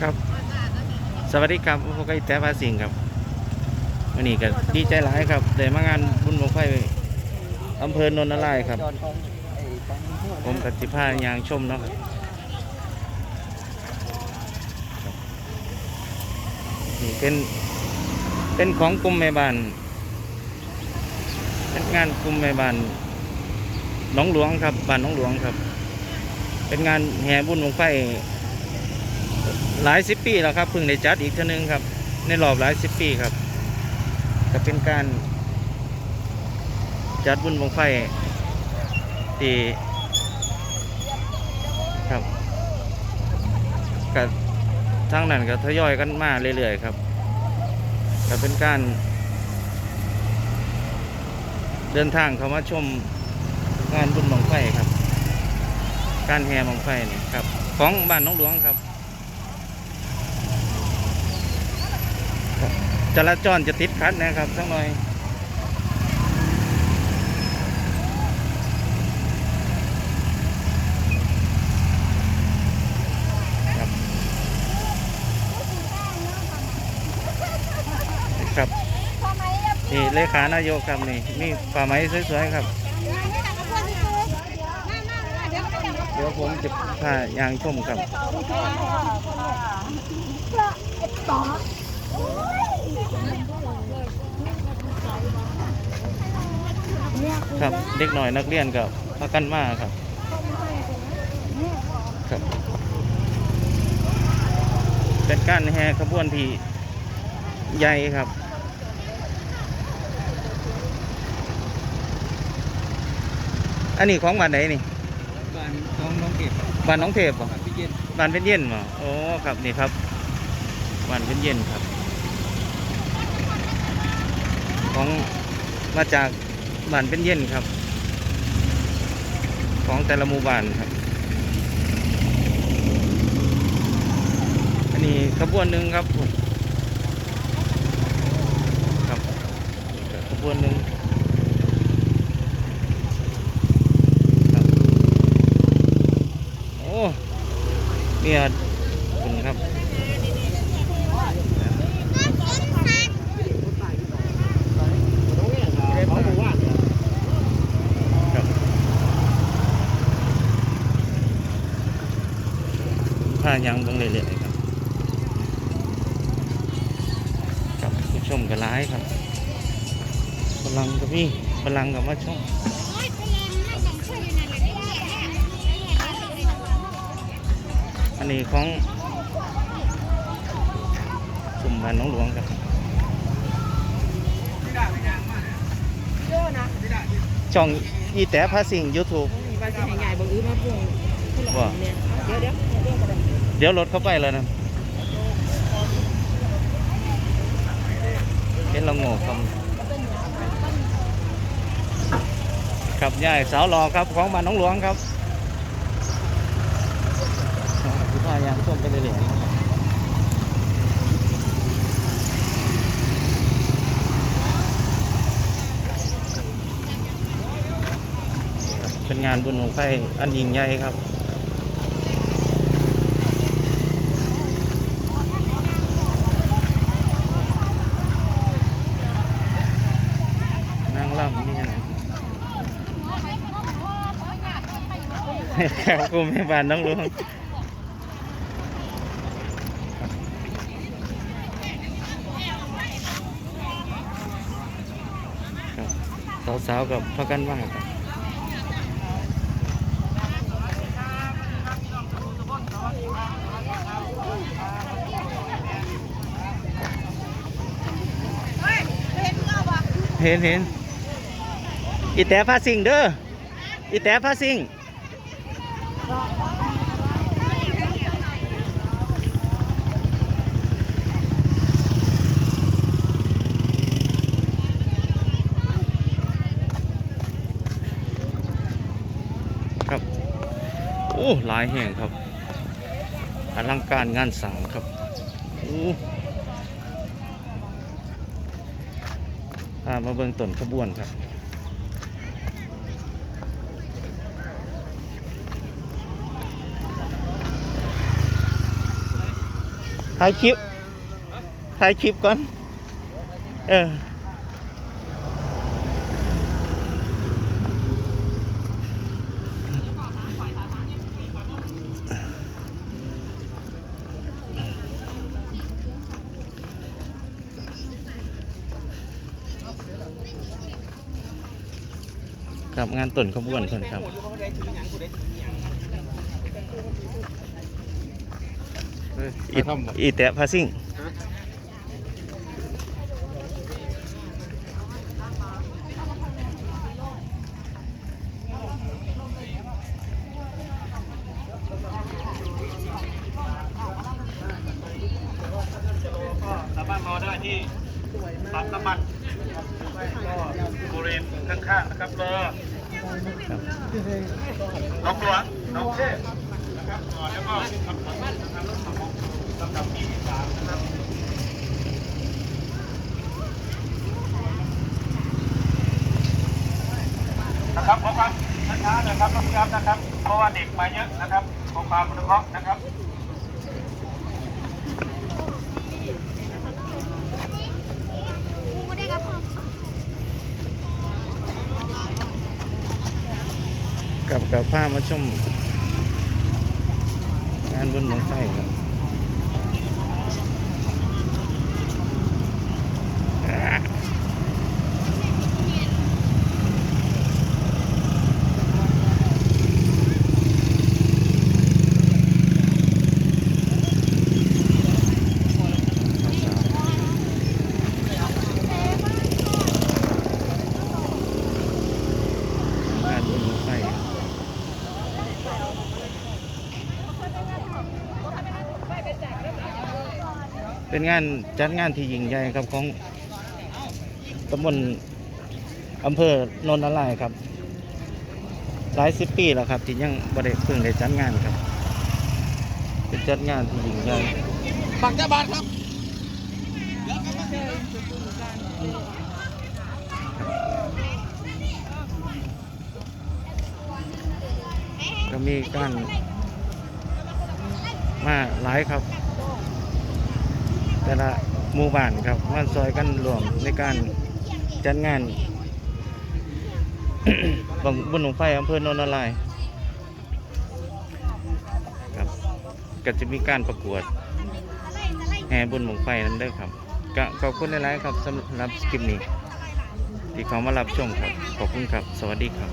สวัสดีครับพวกไอ้แต่ภาสิงครับวันนี้ก็ดีใจหลายครับได้มางานบุญบังไฟอำเภอโนนทลายครับกผมกับสิพายางชมเนาะครับนี่เป็นเป็นของกลุ่มแม่บ้านเป็นงานกลุ่มแม่บ้านหนองหลวงครับบ้านหนองหลวงครับ เป็นงานแห่บุญบังไฟ หลายสิบปีแล้วครับเพิ่งได้จัดอีกเท่านึงครับ ในรอบหลายสิบปีครับก็เป็นการจัดบุญบังไฟที่ครับกับทางนั้นก็ทยอยกันมาเรื่อยๆครับก็เป็นการ เดินทางเข้ามาชมงานบุญบังไฟครับ การแห่บังไฟนี่ครับ ของบ้านน้องหลวงครับ จราจรจะติดขัดนะครับสักหน่อยครับนี่เลขานายกครับนี่มีป่าไม้สวยๆครับ เดี๋ยวผมจะพายางชมครับ ครับเด็กหน่อยนักเรียนกับพากันมาครับครับเป็นการแห่ขบวนที่ใหญ่ครับอันนี้ของบ้านไหนนี่บ้านของน้องเก็บบ้านน้องเทพเหรอบ้านพี่เย็นบ้านเป็นเย็นเหรอโอ้ครับนี่ครับบ้านเป็นเย็นครับ ของมาจากบ้านเป็นเย็นครับ ของแต่ละหมู่บ้านครับ อันนี้ขบวนหนึ่งครับผมครับขบวนหนึ่งครับโอ้เนี่ยคุณครับ ของหมู่บ้าน ครับผ้ายังเบิ่งเรื่อยๆครับครับผู้ ชมก็ร้ายครับพลังกับพี่พลังกับมาชมอันนี้ของสุมบ้านหน้องหลวงครับช่องอีแต่พาสิงยูทูบว่าสิให้ง่ายบ่อื้อมาพุ่งพุ่งละคนเนี่ยเดี๋ยวเดี๋ยวเดี๋ยวก็ได้เดี๋ยวรถเข้าไปแล้วนะ ราโง่ครับครับยายสาวรอครับของบ้านน้องหลวงครับคือพายางส้มไปเรื่อยเป็นงานบุญของไฟอันยิ่งใหญ่ครับ นางล่ำนี่ไง ครับกูไม่บานน้องลุงสาวๆกับพักกันมาครับเห็นเห็นอีแต่พาสิงเด้ออีแต่พาสิง ครับโอ้หลายแห่งครับอลังการงานสังครับโอ้พามาเบิ่งต้นขบวนครับ ถ่ายคลิปถ่ายคลิปก่อน เออครับงานต้นขบวนเพิ่นครับ อีอีแตะพาซิ่งสามารถมาได้ที่ปั๊มน้ำมันก็บริเวณข้างๆนะครับรอน้องหลวงน้องเช่นะ ครับรอแล้วก็ทำสัมภาษณ์ทางรถของลำดับที่สามนะครับนะครับขอความช้าๆนะครับต้องย้ำนะครับ เพราะว่าเด็กมาเยอะนะครับขอความอนุเคราะห์นะครับกับกับผ้ามาชมานบนหมองไฟครับงานบนหมองไฟ เป็นงานจัดงานที่ยิ่งใหญ่ครับของตำบลอำเภอโนนทลายครับหลายสิบปีแล้วครับที่ยังบ่ได้เพิ่งได้จัดงานครับ เป็นจัดงานที่ยิ่งใหญ่บักจ้าบาทครับก็มีการมาหลายครับ แต่ละหมู่บ้านครับมาซอยกันรวมในการจัดงานบังบนหนองไฟอำเภอโนนทลายครับก็จะมีการประกวดแห่บนหมองไฟนั่นด้อครับก็ขอบคุณหลายๆครับสำหรับคลิปนี้ ที่เขามารับชมครับ ขอบคุณครับ สวัสดีครับ